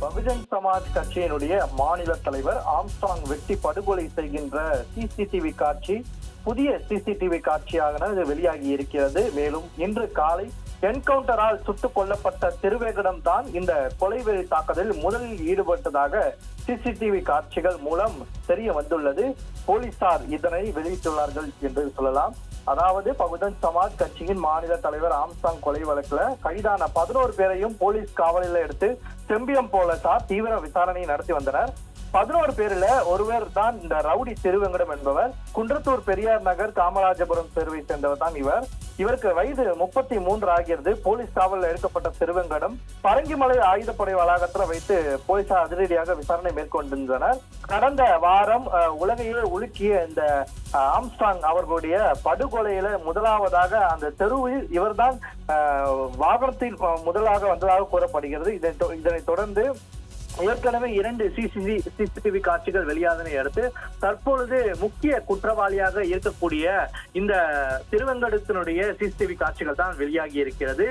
பகுஜன் சமாஜ் கட்சியினுடைய மாநில தலைவர் ஆம்ஸ்டாங் வெட்டி படுகொலை செய்கின்ற சிசிடிவி காட்சி புதிய சிசிடிவி காட்சியாக வெளியாகி இருக்கிறது. மேலும் இன்று காலை என்கவுண்டரால் சுட்டுக் கொல்லப்பட்ட திருவேகடம் தான் இந்த கொலைவெறி தாக்குதலில் முதலில் ஈடுபட்டதாக சிசிடிவி காட்சிகள் மூலம் தெரிய வந்துள்ளது. போலீசார் இதனை வெளியிட்டுள்ளார்கள் என்று சொல்லலாம். அதாவது பகுஜன் சமாஜ் கட்சியின் மாநில தலைவர் ஆம்சாங் கொலை வழக்குல கைதான பதினோரு பேரையும் போலீஸ் காவலில் எடுத்து செம்பியம் போலீசார் தீவிர விசாரணை நடத்தி வந்தனர். பதினோரு பேர்ல ஒருவர் தான் இந்த ரவுடி திருவெங்கடம் என்பவர். குன்றத்தூர் பெரியார் நகர் காமராஜபுரம் தெருவை சேர்ந்தவர் தான் இவர். இவருக்கு வயது முப்பத்தி மூன்று ஆகிறது போலீஸ் காவலில் எடுக்கப்பட்ட திருவெங்கடம் பரங்கிமலை ஆயுதப்படை வளாகத்தில் வைத்து போலீசார் அதிரடியாக விசாரணை மேற்கொண்டிருந்தனர். கடந்த வாரம் உலகையே உலுக்கிய இந்த ஆம்ஸ்டாங் அவர்களுடைய படுகொலையில முதலாவதாக அந்த தெருவில் இவர்தான் வாகனத்தின் வாகனத்தில் முதலாக வந்ததாக கூறப்படுகிறது. இதை தொ- இதனைத் தொடர்ந்து ஏற்கனவே இரண்டு சிசிடி சிசிடிவி காட்சிகள் வெளியாதனை அடுத்து தற்பொழுது முக்கிய குற்றவாளியாக இருக்கக்கூடிய இந்த திருவெங்கடத்தினுடைய சிசிடிவி காட்சிகள் தான் வெளியாகி இருக்கிறது.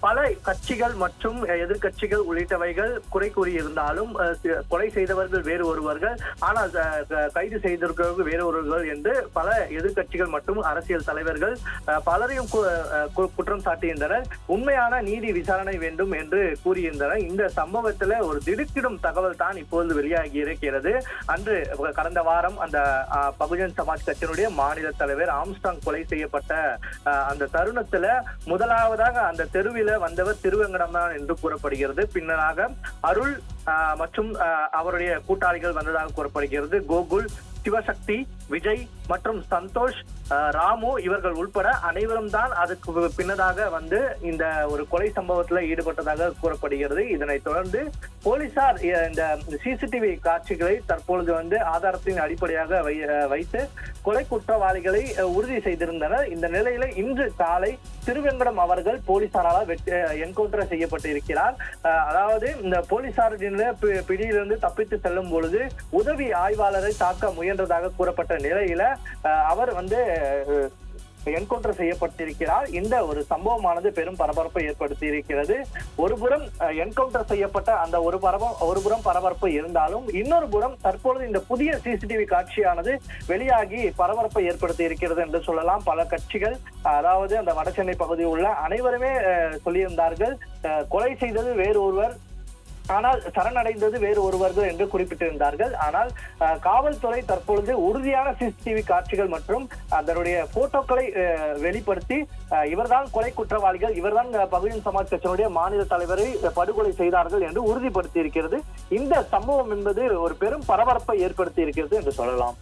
பல கட்சிகள் மற்றும் எதிர்க்கட்சிகள் உள்ளிட்டவைகள் குறை கூறியிருந்தாலும் கொலை செய்தவர்கள் வேறு ஒருவர்கள் ஆனால் க- கைது செய்திருக்கிறவர்கள் வேறு ஒருவர்கள் என்று பல எதிர்க்கட்சிகள் மற்றும் அரசியல் தலைவர்கள் பலரையும் குற்றம் சாட்டியிருந்தனர் உண்மையான நீதி விசாரணை வேண்டும் என்று கூறியிருந்தனர். இந்த சம்பவத்தில் ஒரு திடுக்கிடும் தகவல் தான் இப்போது வெளியாகி இருக்கிறது. அன்று கடந்த வாரம் அந்த பகுஜன் சமாஜ் கட்சியினுடைய மாநில தலைவர் ஆம் ஆம்ஸ்டாங் கொலை செய்யப்பட்ட அஹ், அந்த தருணத்துல முதலாவதாக அந்த தெருவில வந்தவர் திருவெங்கடம் தான் என்று கூறப்படுகிறது. பின்னராக அருள் அஹ், மற்றும் அஹ், அவருடைய கூட்டாளிகள் வந்ததாக கூறப்படுகிறது. கோகுல் சிவசக்தி விஜய் மற்றும் சந்தோஷ் ராமு இவர்கள் உள்பட அனைவரும் தான் அதுக்கு பின்னதாக வந்து இந்த ஒரு கொலை சம்பவத்துல ஈடுபட்டதாக கூறப்படுகிறது. இதனைத் தொடர்ந்து போலீசார் இந்த சிசிடிவி காட்சிகளை தற்பொழுது வந்து ஆதாரத்தின் அடிப்படையாக வைத்து கொலை குற்றவாளிகளை உறுதி செய்திருந்தனர். இந்த நிலையில இன்று காலை திருவெங்கடம் அவர்கள் போலீசாரால் என்கவுண்டர் செய்யப்பட்டு இருக்கிறார் அதாவது இந்த போலீசாரின் பிடியிலிருந்து தப்பித்து செல்லும் பொழுது உதவி ஆய்வாளரை தாக்க முயன்றதாக கூறப்பட்ட நிலையில அவர் வந்து என்கவுண்டர் செய்யப்பட்டிருக்கிறார். இந்த ஒரு சம்பவமானது பெரும் பரபரப்பை ஏற்படுத்தி இருக்கிறது ஒருபுறம் என்கவுண்டர் செய்யப்பட்ட அந்த ஒரு பரபம் ஒருபுறம் பரபரப்பு இருந்தாலும் இன்னொரு புறம் தற்பொழுது இந்த புதிய சிசிடிவி காட்சியானது வெளியாகி பரபரப்பை ஏற்படுத்தி இருக்கிறது என்று சொல்லலாம். பல கட்சிகள் அதாவது அந்த வடசென்னை பகுதியில் உள்ள அனைவருமே சொல்லியிருந்தார்கள். கொலை செய்தது வேறு ஒருவர் ஆனால் சரணடைந்தது வேறு ஒருவர்கள் என்று குறிப்பிட்டிருந்தார்கள். ஆனால் காவல்துறை தற்பொழுது உறுதியான சிசிடிவி காட்சிகள் மற்றும் அதனுடைய போட்டோக்களை அஹ், வெளிப்படுத்தி அஹ், இவர்தான் கொலை குற்றவாளிகள் இவர்தான் பகுஜன் சமாஜ் கட்சியினுடைய மாநில தலைவரை படுகொலை செய்தார்கள் என்று உறுதிப்படுத்தி இருக்கிறது இந்த சம்பவம் என்பது ஒரு பெரும் பரபரப்பை ஏற்படுத்தி இருக்கிறது என்று சொல்லலாம்.